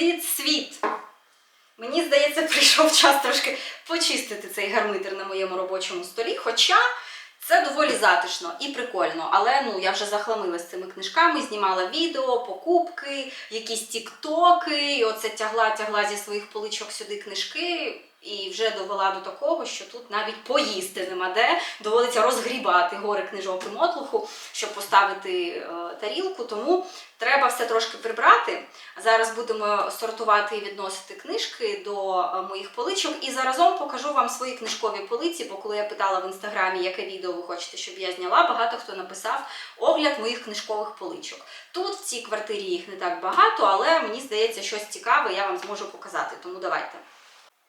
Привіт, світ! Мені здається, прийшов час трошки почистити цей гармитер на моєму робочому столі. Хоча це доволі затишно і прикольно. Але ну я вже захламилася цими книжками, знімала відео, покупки, якісь тіктоки. І оце тягла, тягла зі своїх поличок сюди книжки. І вже довела до такого, що тут навіть поїсти нема де. Доводиться розгрібати гори книжок і мотлуху, щоб поставити е, тарілку. Тому треба все трошки прибрати. Зараз будемо сортувати і відносити книжки до е, моїх поличок. І заразом покажу вам свої книжкові полиці, бо коли я питала в інстаграмі, яке відео ви хочете, щоб я зняла, багато хто написав огляд моїх книжкових поличок. Тут в цій квартирі їх не так багато, але мені здається, щось цікаве я вам зможу показати. Тому давайте.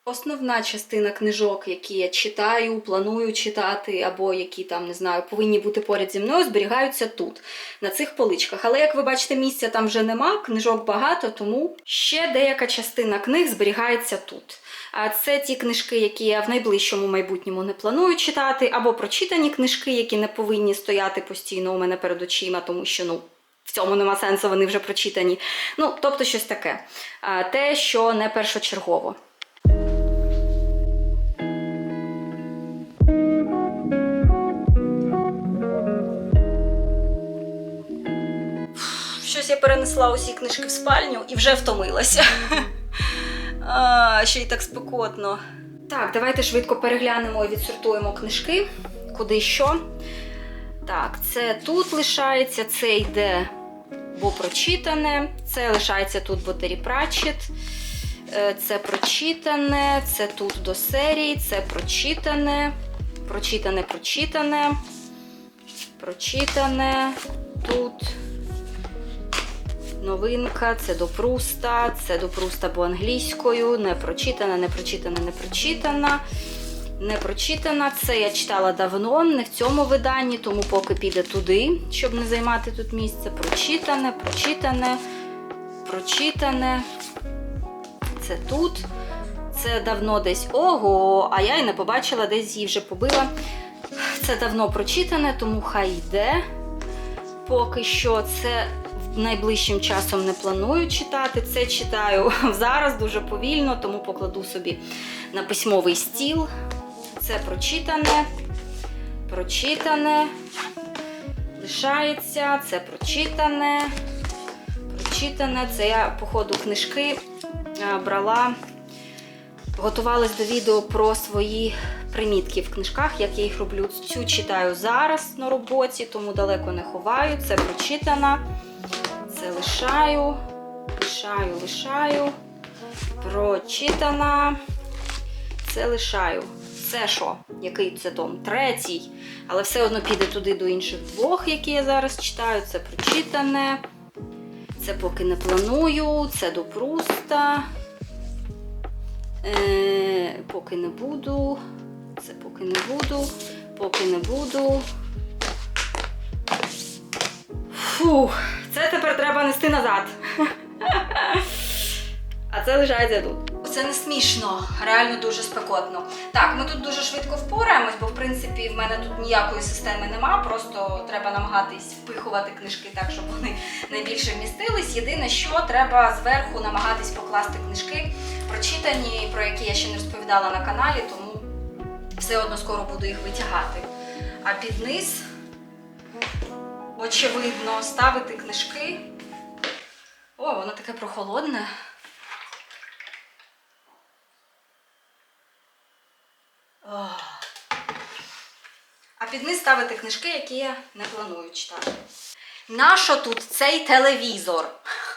Основна частина книжок, які я читаю, планую читати, або які там не знаю, повинні бути поряд зі мною, зберігаються тут, на цих поличках. Але як ви бачите, місця там вже нема, книжок багато, тому ще деяка частина книг зберігається тут. А це ті книжки, які я в найближчому майбутньому не планую читати, або прочитані книжки, які не повинні стояти постійно у мене перед очима, тому що ну. В цьому нема сенсу, вони вже прочитані. Ну, тобто щось таке. Те, що не першочергово. Перенесла усі книжки в спальню і вже втомилася. А, ще й так спекотно. Так, давайте швидко переглянемо і відсортуємо книжки. Куди що. Так, це тут лишається, це йде, бо прочитане. Це лишається тут, бо Террі Пратчет. Е, Це прочитане, це тут до серії, це прочитане, прочитане, прочитане, прочитане, тут новинка, це до Пруста, це до Пруста, бо англійською, не прочитана, не прочитана, не прочитана. Не прочитана. Це я читала давно, не в цьому виданні, тому поки піде туди, щоб не займати тут місце. Прочитане, прочитане, прочитане. Це тут. Це давно десь ого, а я й не побачила, десь її вже побила. Це давно прочитане, тому хай йде. Поки що це найближчим часом не планую читати. Це читаю зараз дуже повільно, тому покладу собі на письмовий стіл. Це прочитане, прочитане, лишається, це прочитане, прочитане. Це я, по ходу книжки е, брала, готувалась до відео про свої примітки в книжках, як я їх роблю. Цю читаю зараз на роботі, тому далеко не ховаю. Це прочитана. Це лишаю, лишаю, лишаю. Прочитана. Це лишаю. Це що? Який це том? Третій. Але все одно піде туди до інших двох, які я зараз читаю. Це прочитане. Це поки не планую. Це до Пруста. Е, поки не буду. Це поки не буду. Поки не буду. Фух, це нести назад. А це лишається тут. Це не смішно, реально дуже спекотно. Так, ми тут дуже швидко впораємось, бо в принципі в мене тут ніякої системи нема. Просто треба намагатись впихувати книжки так, щоб вони найбільше вмістились. Єдине, що треба зверху намагатись покласти книжки, прочитані, про які я ще не розповідала на каналі, тому все одно скоро буду їх витягати. А під низ, очевидно, ставити книжки. О, воно таке прохолодне. Ох. А під низ ставити книжки, які я не планую читати. Нащо тут цей телевізор?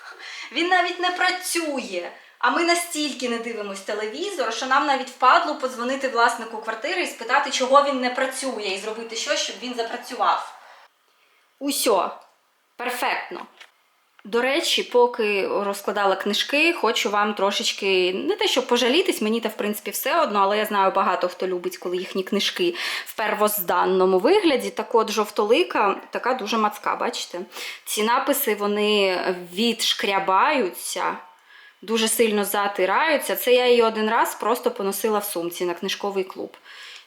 Він навіть не працює. А ми настільки не дивимось телевізор, що нам навіть впадло подзвонити власнику квартири і спитати, чого він не працює, і зробити щось, щоб він запрацював. Усьо. Перфектно. До речі, поки розкладала книжки, хочу вам трошечки не те, щоб пожалітись, мені та в принципі все одно, але я знаю багато хто любить, коли їхні книжки в первозданному вигляді. Так от жовтолика така дуже мацка, бачите? Ці написи вони відшкрябаються, дуже сильно затираються. Це я її один раз просто поносила в сумці на книжковий клуб.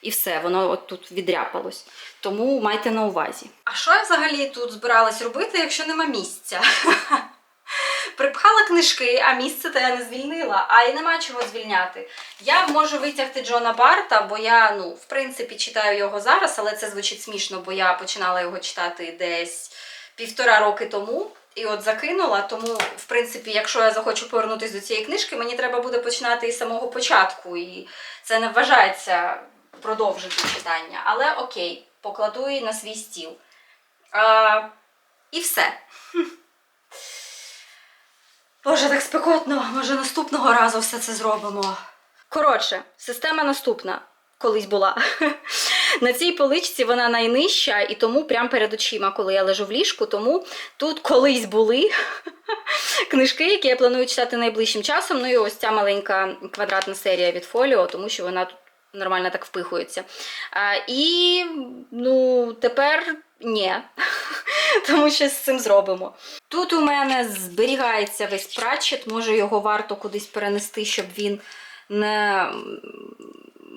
І все, воно от тут відряпалось. Тому майте на увазі. А що я взагалі тут збиралась робити, якщо нема місця? Припхала книжки, а місце то я не звільнила, а й нема чого звільняти. Я можу витягти Джона Барта, бо я, ну, в принципі, читаю його зараз, але це звучить смішно, бо я починала його читати десь півтора роки тому. І от закинула, тому, в принципі, якщо я захочу повернутися до цієї книжки, мені треба буде починати із самого початку. І це не вважається продовжити читання. Але окей, покладу її на свій стіл. А, і все. Боже, так спекотно. Може, наступного разу все це зробимо. Коротше, система наступна. Колись була. На цій поличці вона найнижча, і тому прямо перед очима, коли я лежу в ліжку, тому тут колись були книжки, які я планую читати найближчим часом. Ну і ось ця маленька квадратна серія від фоліо, тому що вона тут нормально так впихується. А, і ну, тепер ні. Тому що з цим зробимо. Тут у мене зберігається весь прачет, може його варто кудись перенести, щоб він не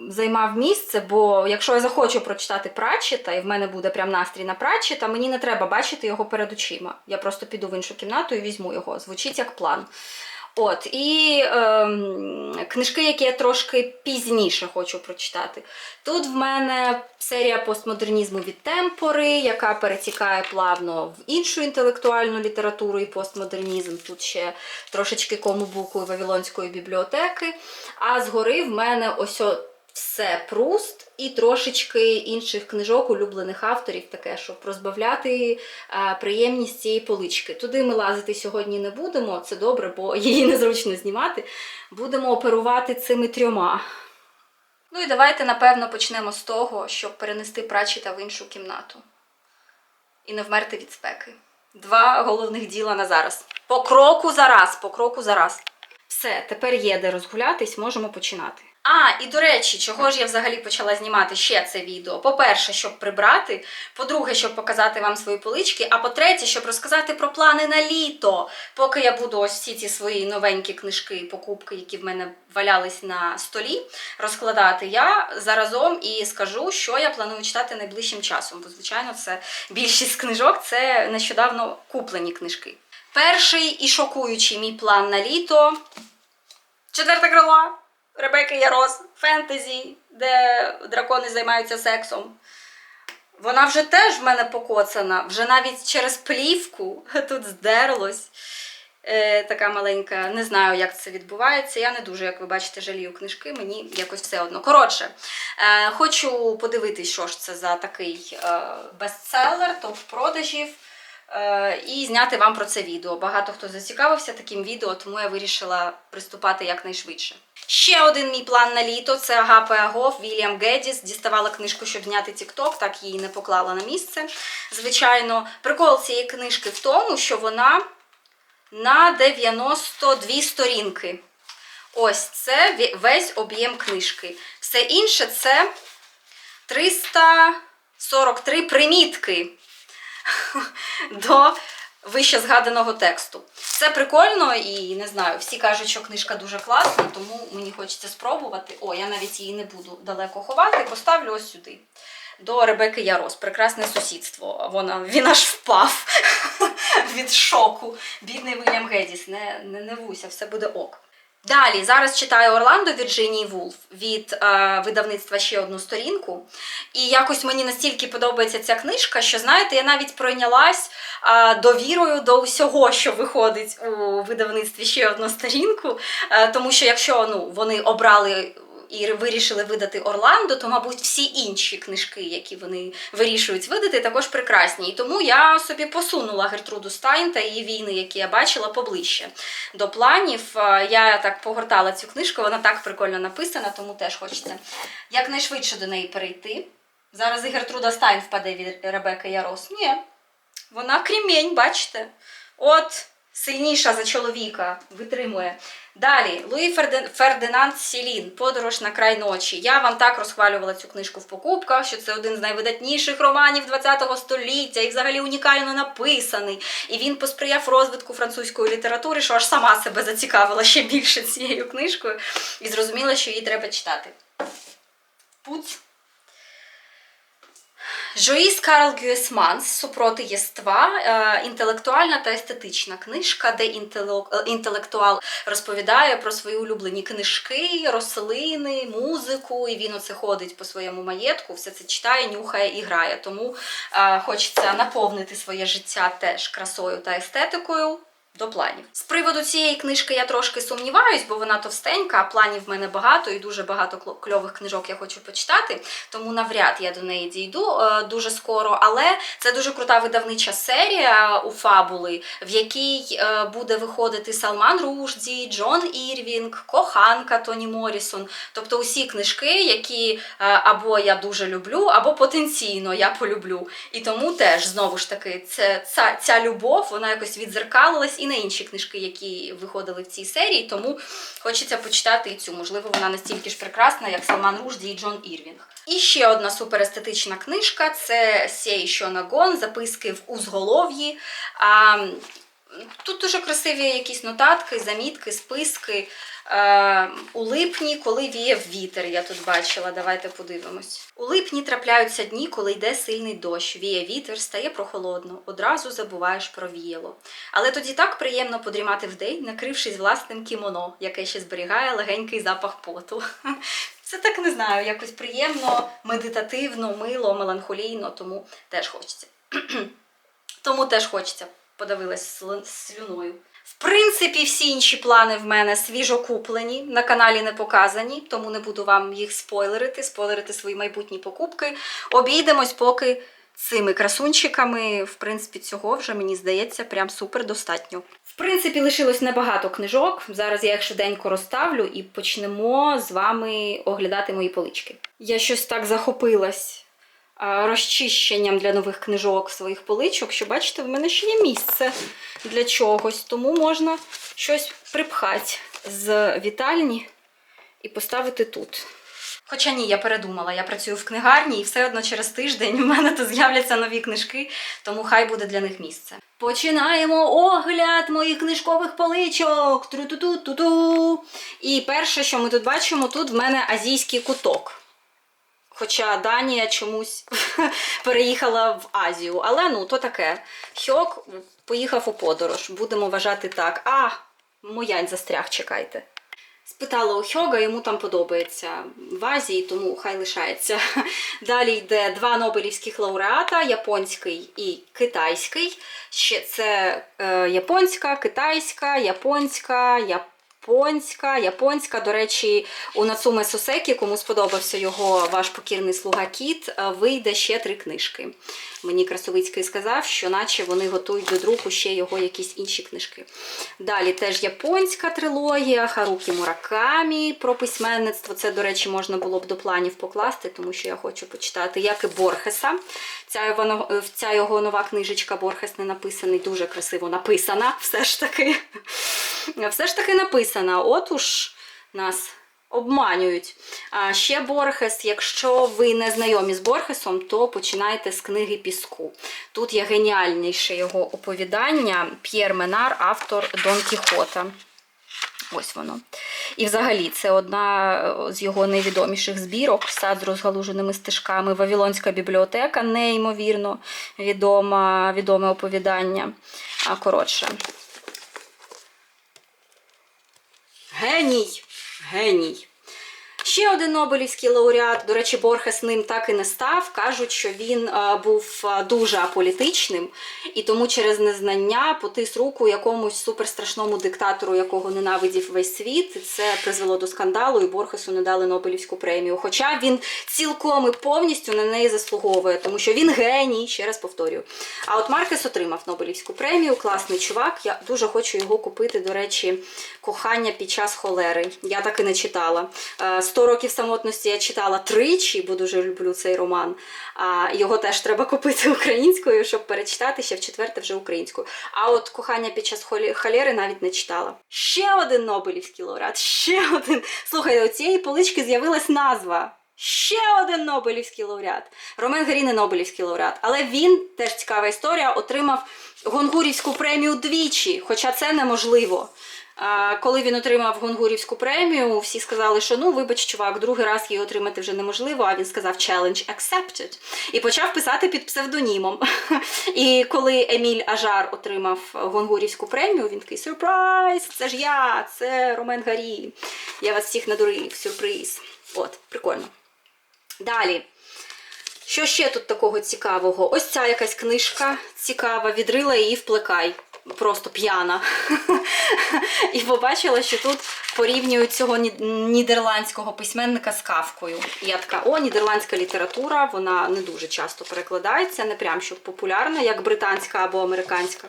займав місце, бо якщо я захочу прочитати прачета, і в мене буде прям настрій на прачета, мені не треба бачити його перед очима. Я просто піду в іншу кімнату і візьму його. Звучить як план. От, і ем, книжки, які я трошки пізніше хочу прочитати. Тут в мене серія постмодернізму від темпори, яка перетікає плавно в іншу інтелектуальну літературу і постмодернізм. Тут ще трошечки комубуку Вавилонської бібліотеки. А згори в мене ось все пруст і трошечки інших книжок, улюблених авторів, таке, щоб розбавляти е, приємність цієї полички. Туди ми лазити сьогодні не будемо, це добре, бо її незручно знімати. Будемо оперувати цими трьома. Ну і давайте, напевно, почнемо з того, щоб перенести прачета в іншу кімнату. І не вмерти від спеки. Два головних діла на зараз. По кроку за раз, по кроку за раз. Все, тепер є де розгулятись, можемо починати. А, і до речі, чого ж я взагалі почала знімати ще це відео? По-перше, щоб прибрати, по-друге, щоб показати вам свої полички, а по-третє, щоб розказати про плани на літо. Поки я буду ось всі ці свої новенькі книжки, покупки, які в мене валялись на столі, розкладати, я заразом і скажу, що я планую читати найближчим часом. Бо, звичайно, це більшість книжок це нещодавно куплені книжки. Перший і шокуючий мій план на літо. Четверте крило Ребекки Ярос, фентезі, де дракони займаються сексом. Вона вже теж в мене покоцана, вже навіть через плівку тут здерлось. Е, така маленька, не знаю, як це відбувається. Я не дуже, як ви бачите, жалію книжки, мені якось все одно. Коротше, е, хочу подивитись, що ж це за такий е, бестселер, топ продажів. Е, і зняти вам про це відео. Багато хто зацікавився таким відео, тому я вирішила приступати якнайшвидше. Ще один мій план на літо це Агапе Агов, Вільям Гедіс. Діставала книжку, щоб зняти TikTok, так її не поклала на місце. Звичайно, прикол цієї книжки в тому, що вона на 92 сторінки. Ось це весь об'єм книжки. Все інше це 343 примітки до вище згаданого тексту. Це прикольно і не знаю, всі кажуть, що книжка дуже класна, тому мені хочеться спробувати. О, я навіть її не буду далеко ховати, поставлю ось сюди. До Ребекки Ярос, прекрасне сусідство. Вона, він аж впав від шоку. Бідний Вільям Гедіс, не, не, не вуся, все буде ок. Далі, зараз читаю Орландо Вірджинії Вулф від е, видавництва ще одну сторінку. І якось мені настільки подобається ця книжка, що знаєте, я навіть пройнялась е, довірою до всього, що виходить у видавництві ще одну сторінку. Е, тому що якщо ну, вони обрали і вирішили видати Орландо, то, мабуть, всі інші книжки, які вони вирішують видати, також прекрасні. І тому я собі посунула Гертруду Стайн та її війни, які я бачила поближче до планів. Е, Я так погортала цю книжку, вона так прикольно написана, тому теж хочеться якнайшвидше до неї перейти. Зараз і Гертруда Стайн впаде від Ребекки Ярос. Ні, вона крімень, бачите? От сильніша за чоловіка витримує. Далі, Луї Фердинанд Сілін, Подорож на край ночі. Я вам так розхвалювала цю книжку в покупках, що це один з найвидатніших романів ХХ століття і взагалі унікально написаний. І він посприяв розвитку французької літератури, що аж сама себе зацікавила ще більше цією книжкою і зрозуміла, що її треба читати. Пуц. Жоїс Карл Гюесманс Супроти єства. Е, Інтелектуальна та естетична книжка, де е, інтелектуал розповідає про свої улюблені книжки, рослини, музику, і він оце ходить по своєму маєтку, все це читає, нюхає і грає. Тому е, хочеться наповнити своє життя теж красою та естетикою. До планів. З приводу цієї книжки я трошки сумніваюсь, бо вона товстенька, а планів в мене багато і дуже багато кльових книжок я хочу почитати. Тому навряд я до неї дійду е, дуже скоро. Але це дуже крута видавнича серія у фабули, в якій е, буде виходити Салман Ружді, Джон Ірвінг, коханка Тоні Морісон. Тобто усі книжки, які е, або я дуже люблю, або потенційно я полюблю. І тому теж знову ж таки це ця, ця любов, вона якось відзеркалилась і на інші книжки, які виходили в цій серії. Тому хочеться почитати і цю. Можливо, вона настільки ж прекрасна, як Салман Ружді і Джон Ірвінг. І ще одна суперестетична книжка це Сєй що нагон, записки в узголов'ї. Тут дуже красиві якісь нотатки, замітки, списки. Е, у липні, коли віяв вітер, я тут бачила. Давайте подивимось. У липні трапляються дні, коли йде сильний дощ, віє вітер, стає прохолодно, одразу забуваєш про віяло. Але тоді так приємно подрімати вдень, накрившись власним кімоно, яке ще зберігає легенький запах поту. Це так не знаю, якось приємно, медитативно, мило, меланхолійно, тому теж хочеться. Тому теж хочеться. Подивилась слю- слюною. В принципі, всі інші плани в мене свіжо куплені, на каналі не показані, тому не буду вам їх спойлерити, спойлерити свої майбутні покупки. Обійдемось поки цими красунчиками. В принципі, цього вже мені здається прям супер достатньо. В принципі, лишилось небагато книжок. Зараз я їх швиденько розставлю і почнемо з вами оглядати мої полички. Я щось так захопилась розчищенням для нових книжок своїх поличок, що бачите, в мене ще є місце для чогось, тому можна щось припхати з вітальні і поставити тут. Хоча ні, я передумала, я працюю в книгарні і все одно через тиждень у мене тут з'являться нові книжки, тому хай буде для них місце. Починаємо огляд моїх книжкових поличок. Тру-ту-ту-ту-ту. І перше, що ми тут бачимо, тут в мене азійський куток. Хоча Данія чомусь переїхала в Азію. Але ну, то таке. Хьок поїхав у подорож. Будемо вважати так. А, моянь застряг, чекайте. Спитала у Хьога, йому там подобається в Азії, тому хай лишається. Далі йде два Нобелівських лауреата: японський і китайський. Ще це е, японська, китайська, японська, японська, японська. Японська, До речі, у Нацуме Сосекі, кому сподобався його ваш покірний слуга Кіт, е, вийде ще три книжки. Мені Красовицький сказав, що наче вони готують до друку ще його якісь інші книжки. Далі теж японська трилогія, Харукі Муракамі про письменництво. Це, до речі, можна було б до планів покласти, тому що я хочу почитати, як і Борхеса. Ця його, його нова книжечка Борхес не написаний, дуже красиво написана, все ж таки. Все ж таки написана. От уж нас обманюють. А ще Борхес, якщо ви не знайомі з Борхесом, то починайте з книги Піску. Тут є геніальніше його оповідання П'єр Менар, автор Дон Кіхота. Ось воно. І взагалі це одна е, з його найвідоміших збірок сад з розгалуженими стежками. Вавилонська бібліотека, неймовірно відома, відоме оповідання. Коротше. Геній! Геній! Ще один Нобелівський лауреат, до речі, Борхес ним так і не став. Кажуть, що він е, був е, дуже аполітичним і тому через незнання потис руку якомусь суперстрашному диктатору, якого ненавидів весь світ. Це призвело до скандалу, і Борхесу не дали Нобелівську премію. Хоча він цілком і повністю на неї заслуговує, тому що він геній, ще раз повторюю. А от Маркес отримав Нобелівську премію, класний чувак. Я дуже хочу його купити. До речі, кохання під час холери. Я так і не читала. Е, «100 років самотності я читала тричі, бо дуже люблю цей роман. А його теж треба купити українською, щоб перечитати ще в четверте вже українською. А от кохання під час холери навіть не читала. Ще один Нобелівський лауреат, ще один. Слухайте, у цієї полички з'явилась назва. Ще один Нобелівський лауреат. Ромен Гарі не Нобелівський лауреат. Але він, теж цікава історія, отримав Гонгурівську премію двічі, хоча це неможливо. А, Коли він отримав Гонгурівську премію, всі сказали, що ну вибач, чувак, другий раз її отримати вже неможливо. А він сказав challenge accepted. І почав писати під псевдонімом. І коли Еміль Ажар отримав Гонгурівську премію, він такий сюрприз! Це ж я, це Ромен Гарі. Я вас всіх надурив, сюрприз. От, прикольно. Далі. Що ще тут такого цікавого? Ось ця якась книжка цікава, відрила її в плекай. Просто п'яна. І побачила, що тут порівнюють цього нідерландського письменника з кавкою. І я така, о, нідерландська література, вона не дуже часто перекладається, не прям щоб популярна, як британська або американська.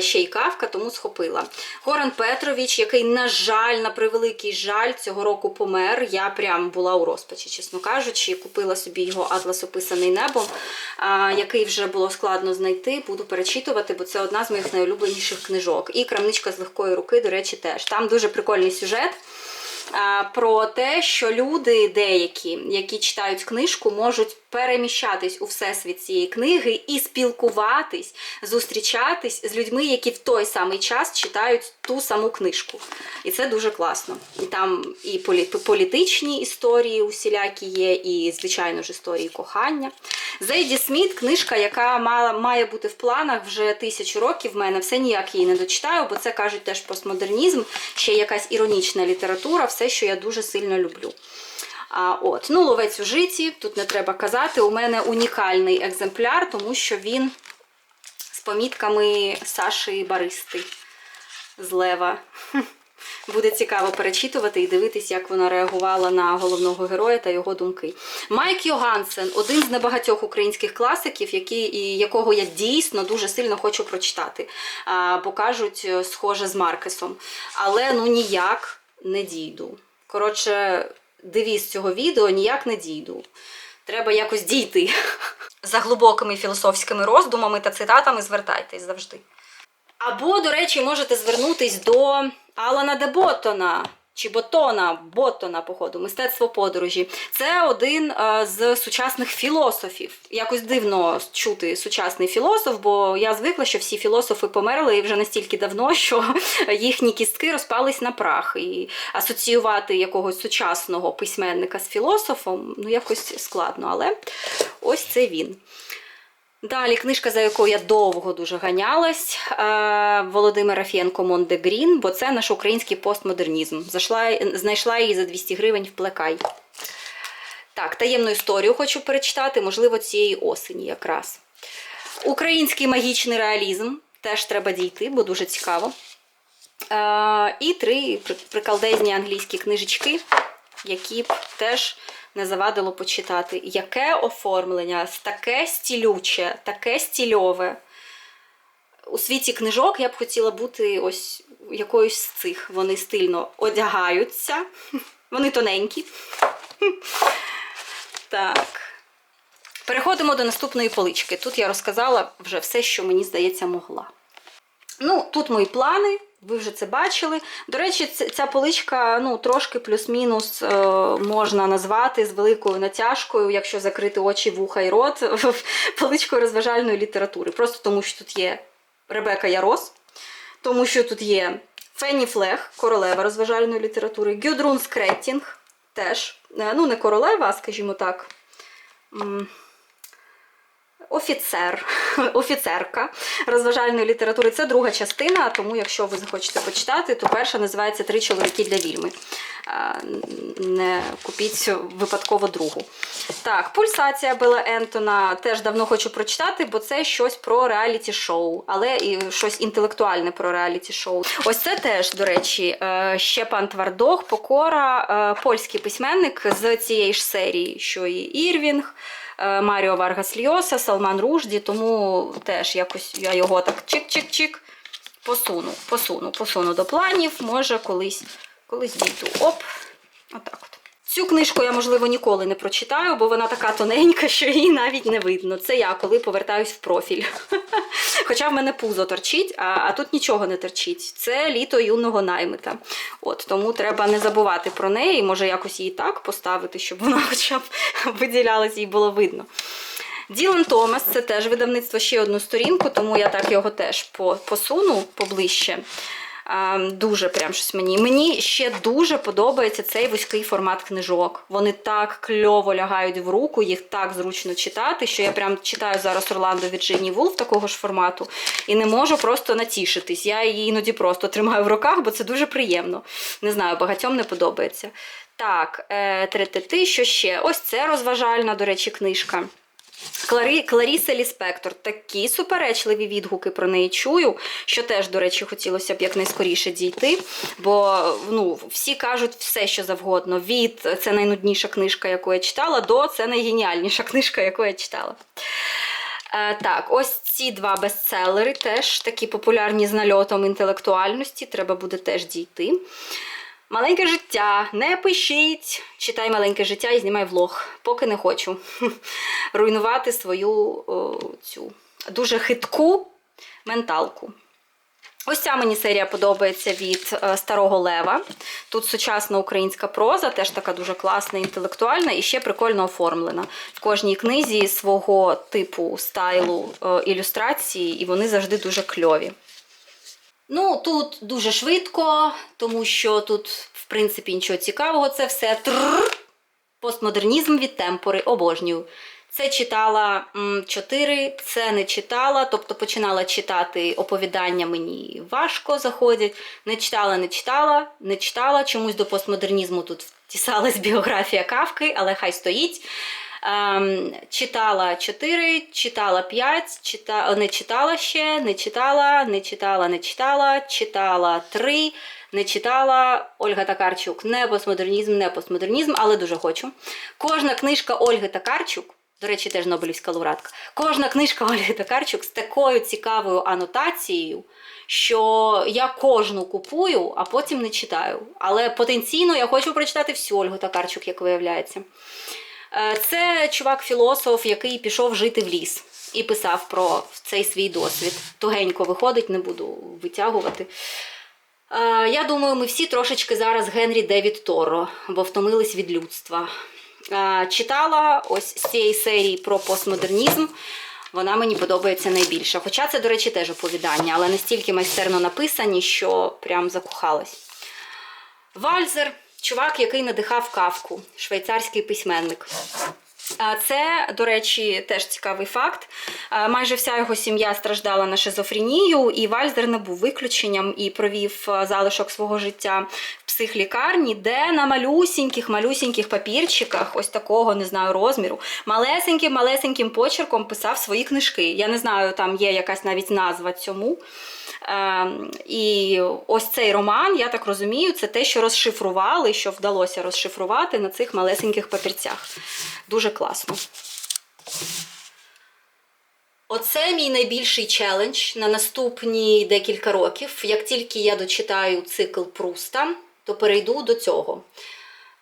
Ще й кавка, тому схопила. Горан Петрович, який, на жаль, на превеликий жаль, цього року помер. Я прям була у розпачі, чесно кажучи, купила собі його атлас описаний небом, який вже було складно знайти. Буду перечитувати, бо це одна з моїх найулюбленіших книжок. І крамничка з легкої руки, до речі, теж. Там дуже прикольний сюжет. Про те, що люди деякі, які читають книжку, можуть переміщатись у всесвіт цієї книги і спілкуватись, зустрічатись з людьми, які в той самий час читають ту саму книжку. І це дуже класно. І там і полі- політичні історії усілякі є, і, звичайно ж, історії кохання. Зейді Сміт книжка, яка мала, має бути в планах вже тисячу років. В мене все ніяк її не дочитаю, бо це кажуть теж постмодернізм, ще якась іронічна література, все, що я дуже сильно люблю. От, ну, ловець у житті, тут не треба казати. У мене унікальний екземпляр, тому що він з помітками Саші Баристи з Лева. Буде цікаво перечитувати і дивитись, як вона реагувала на головного героя та його думки. Майк Йогансен один з небагатьох українських класиків, які, і якого я дійсно дуже сильно хочу прочитати. А, бо кажуть, е, схоже з Маркесом. Але ну ніяк не дійду. Коротше, девіз цього відео ніяк не дійду. Треба якось дійти. За глибокими філософськими роздумами та цитатами звертайтесь завжди. Або, до речі, можете звернутись до Алана де Боттона. Чи Ботона, Боттона, походу, мистецтво подорожі. Це один е, з сучасних філософів. Якось дивно чути сучасний філософ, бо я звикла, що всі філософи померли вже настільки давно, що їхні кістки розпались на прах. І асоціювати якогось сучасного письменника з філософом ну якось складно. Але ось це він. Далі книжка, за якою я довго дуже ганялась, е, Володимира Фєнко Монде Грін, бо це наш український постмодернізм. Зайшла, знайшла її за 200 гривень в плекай. Так, таємну історію хочу перечитати, можливо, цієї осені якраз. Український магічний реалізм теж треба дійти, бо дуже цікаво. Е, і три при- приколдезні англійські книжечки, які б теж не завадило почитати. Яке оформлення, таке стілюче, таке стільове. У світі книжок я б хотіла бути ось якоюсь з цих. Вони стильно одягаються, вони тоненькі. Так. Переходимо до наступної полички. Тут я розказала вже все, що мені здається, могла. Ну, тут мої плани, ви вже це бачили. До речі, ця поличка ну, трошки плюс-мінус е, можна назвати з великою натяжкою, якщо закрити очі, вуха і рот, поличкою розважальної літератури. Просто тому, що тут є Ребека Ярос, тому що тут є Фенні Флег, королева розважальної літератури, Гюдрун Скреттінг, теж, е, ну не королева, скажімо так. Офіцер, офіцерка розважальної літератури. Це друга частина, тому якщо ви захочете почитати, то перша називається Три чоловіки для вільми. Не купіть випадково другу. Так, пульсація Бела Ентона теж давно хочу прочитати, бо це щось про реаліті-шоу, але і щось інтелектуальне про реаліті-шоу. Ось це теж, до речі, е, Щепан Твардох, Покора, е, польський письменник з цієї ж серії, що і Ірвінг. Е, Маріо Варгас Льоса, Салман Ружді, тому теж якось я його так чик-чик-чик посуну, посуну, посуну до планів, може колись, колись дійду. Оп, отак от. Цю книжку я, можливо, ніколи не прочитаю, бо вона така тоненька, що її навіть не видно. Це я, коли повертаюсь в профіль. Хоча в мене пузо торчить, а, а тут нічого не торчить. Це літо юного наймита. От, тому треба не забувати про неї, може якось її так поставити, щоб вона хоча б виділялася і було видно. Ділан Томас це теж видавництво ще одну сторінку, тому я так його теж посуну поближче. А, дуже прям щось мені. Мені ще дуже подобається цей вузький формат книжок. Вони так кльово лягають в руку, їх так зручно читати, що я прям читаю зараз Орландо Вірджині Вулф такого ж формату і не можу просто натішитись. Я її іноді просто тримаю в руках, бо це дуже приємно. Не знаю, багатьом не подобається. Так, е, третети, що ще? Ось це розважальна, до речі, книжка. Кларі, Кларіса Ліспектор. Такі суперечливі відгуки про неї чую, що теж, до речі, хотілося б якнайскоріше дійти. Бо ну, всі кажуть все, що завгодно. Від це найнудніша книжка, яку я читала, до це найгеніальніша книжка, яку я читала. Е, так, ось ці два бестселери теж такі популярні з нальотом інтелектуальності. Треба буде теж дійти. Маленьке життя, не пишіть. Читай маленьке життя і знімай влог. Поки не хочу руйнувати свою о, цю дуже хитку менталку. Ось ця мені серія подобається від е, Старого Лева. Тут сучасна українська проза, теж така дуже класна, інтелектуальна і ще прикольно оформлена. В кожній книзі свого типу стайлу е, ілюстрації, і вони завжди дуже кльові. Ну, тут дуже швидко, тому що тут, в принципі, нічого цікавого. Це все трррр. постмодернізм від темпори, обожнюю. Це читала 4, це не читала, тобто починала читати оповідання мені важко заходять. Не читала, не читала, не читала. Чомусь до постмодернізму тут втісалась біографія кавки, але хай стоїть. Ем, читала 4, читала 5, чита... не читала ще, не читала, не читала, не читала, читала 3, не читала. Ольга Такарчук, не постмодернізм, не постмодернізм, але дуже хочу. Кожна книжка Ольги Такарчук, до речі, теж Нобелівська лауреатка, кожна книжка Ольги Такарчук з такою цікавою анотацією. Що я кожну купую, а потім не читаю. Але потенційно я хочу прочитати всю Ольгу Такарчук, як виявляється. Е, Це чувак-філософ, який пішов жити в ліс і писав про цей свій досвід. Тугенько виходить, не буду витягувати. Е, Я думаю, ми всі трошечки зараз Генрі Девід Торо, бо втомились від людства. Е, Читала ось з цієї серії про постмодернізм. Вона мені подобається найбільше. Хоча це, до речі, теж оповідання, але настільки майстерно написані, що прям закохалась. Вальзер чувак, який надихав кавку, швейцарський письменник. Це, до речі, теж цікавий факт. Майже вся його сім'я страждала на шизофренію, і Вальздер не був виключенням і провів залишок свого життя в психлікарні, де на малюсіньких, малюсіньких папірчиках, ось такого, не знаю, розміру, малесеньким, малесеньким почерком писав свої книжки. Я не знаю, там є якась навіть назва цьому. Ем, І ось цей роман, я так розумію, це те, що розшифрували, що вдалося розшифрувати на цих малесеньких папірцях. Дуже класно. Оце мій найбільший челендж на наступні декілька років. Як тільки я дочитаю цикл Пруста, то перейду до цього.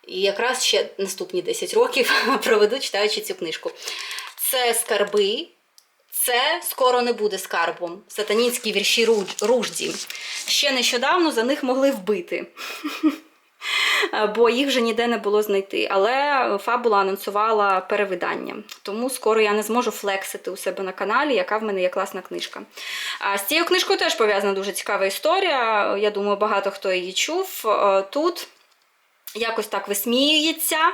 І якраз ще наступні 10 років проведу читаючи цю книжку. Це скарби. Це скоро не буде скарбом. Сатанінські вірші Ружді. Ще нещодавно за них могли вбити. Бо їх вже ніде не було знайти. Але фабула анонсувала перевидання. Тому скоро я не зможу флексити у себе на каналі, яка в мене є класна книжка. А з цією книжкою теж пов'язана дуже цікава історія. Я думаю, багато хто її чув. Е, Тут якось так висміюється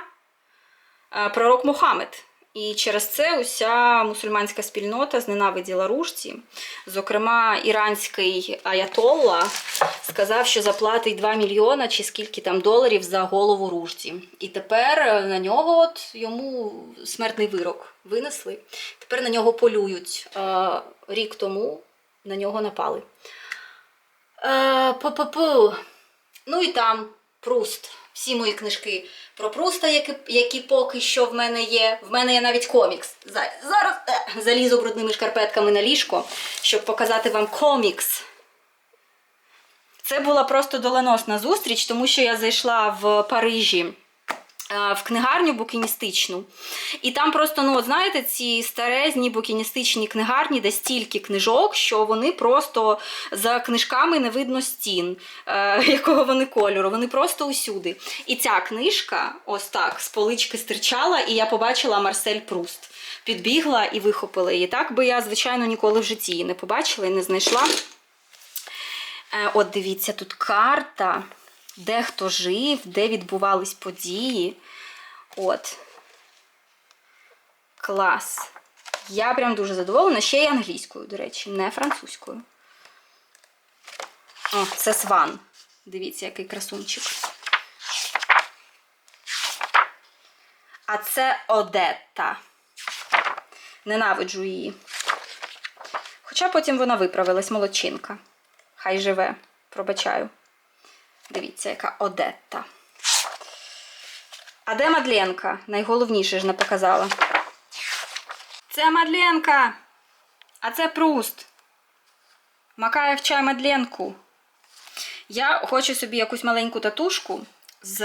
е, пророк Мухаммед. І через це уся мусульманська спільнота зненавиділа ружці. Зокрема, іранський аятолла сказав, що заплатить 2 мільйона чи скільки там доларів за голову ружці. І тепер на нього от йому смертний вирок винесли. Тепер на нього полюють. Е, Рік тому на нього напали. Е, Пу-пу-пу. Ну і там Пруст. Всі мої книжки про Пруста, які, які поки що в мене є. В мене є навіть комікс. Зараз е, залізу брудними шкарпетками на ліжко, щоб показати вам комікс. Це була просто доленосна зустріч, тому що я зайшла в Парижі в книгарню букіністичну. І там просто, ну, знаєте, ці старезні букіністичні книгарні, де стільки книжок, що вони просто за книжками не видно стін, е, якого вони кольору. Вони просто усюди. І ця книжка, ось так, з полички стирчала, і я побачила Марсель Пруст. Підбігла і вихопила її. Так би я, звичайно, ніколи в житті її не побачила і не знайшла. Е, От дивіться, тут карта, де хто жив, де відбувались події. От. Клас. Я прям дуже задоволена. Ще й англійською, до речі, не французькою. О, це сван. Дивіться, який красунчик. А це Одетта. Ненавиджу її. Хоча потім вона виправилась, молодчинка. Хай живе, пробачаю. Дивіться, яка Одетта. А де Мадленка? Найголовніше ж не показала. Це Мадленка. А це Пруст. Макає в чай Мадленку. Я хочу собі якусь маленьку татушку з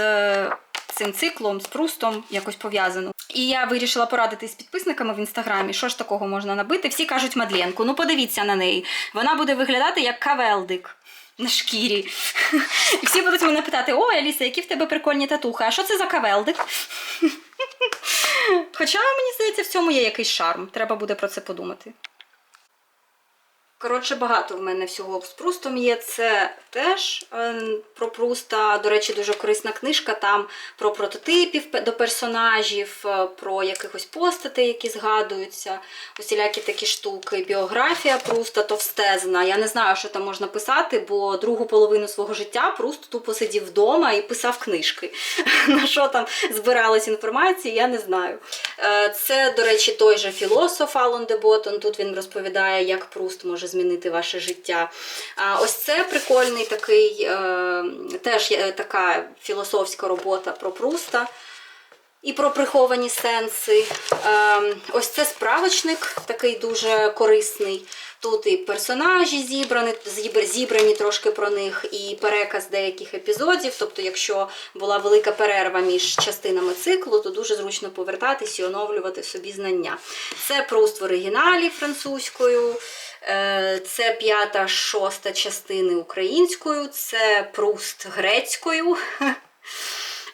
цим циклом, з прустом, якось пов'язану. І я вирішила порадитись з підписниками в інстаграмі, що ж такого можна набити. Всі кажуть Мадленку. Ну, подивіться на неї. Вона буде виглядати як кавелдик на шкірі. І всі будуть мене питати: ой, Аліса, які в тебе прикольні татухи, а що це за кавелдик? Хоча, мені здається, в цьому є якийсь шарм. Треба буде про це подумати. Коротше, багато в мене всього з прустом є. Це теж е, про пруста. До речі, дуже корисна книжка. Там про прототипів до персонажів, е, про якихось постатей, які згадуються, усілякі такі штуки. Біографія пруста товстезна. Я не знаю, що там можна писати, бо другу половину свого життя Пруст тупо сидів вдома і писав книжки. На що там збиралась інформація, я не знаю. Е, Це, до речі, той же філософ Алон де Боттон. Тут він розповідає, як Пруст може змінити ваше життя. А ось це прикольний такий, е, теж така філософська робота про Пруста. І про приховані сенси. Е, ось це справочник, такий дуже корисний. Тут і персонажі зібрані, зібрані трошки про них, і переказ деяких епізодів. Тобто, якщо була велика перерва між частинами циклу, то дуже зручно повертатись і оновлювати собі знання. Це Пруст в оригіналі французькою. Е, Це п'ята, шоста частини українською, це Пруст грецькою.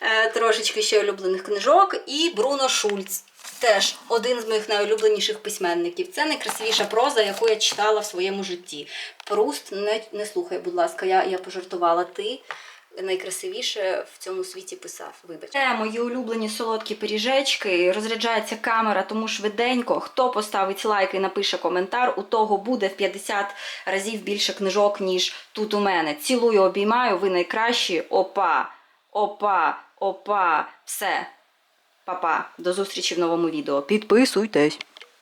Е, Трошечки ще улюблених книжок. І Бруно Шульц. Теж один з моїх найулюбленіших письменників. Це найкрасивіша проза, яку я читала в своєму житті. Пруст, не, не слухай, будь ласка, я, я пожартувала. Ти найкрасивіше в цьому світі писав. Вибач. Це мої улюблені солодкі пиріжечки. Розряджається камера, тому швиденько. Хто поставить лайк і напише коментар, у того буде в 50 разів більше книжок, ніж тут у мене. Цілую, обіймаю, ви найкращі. Опа, опа, опа. Все. Па-па. До зустрічі в новому відео. Підписуйтесь.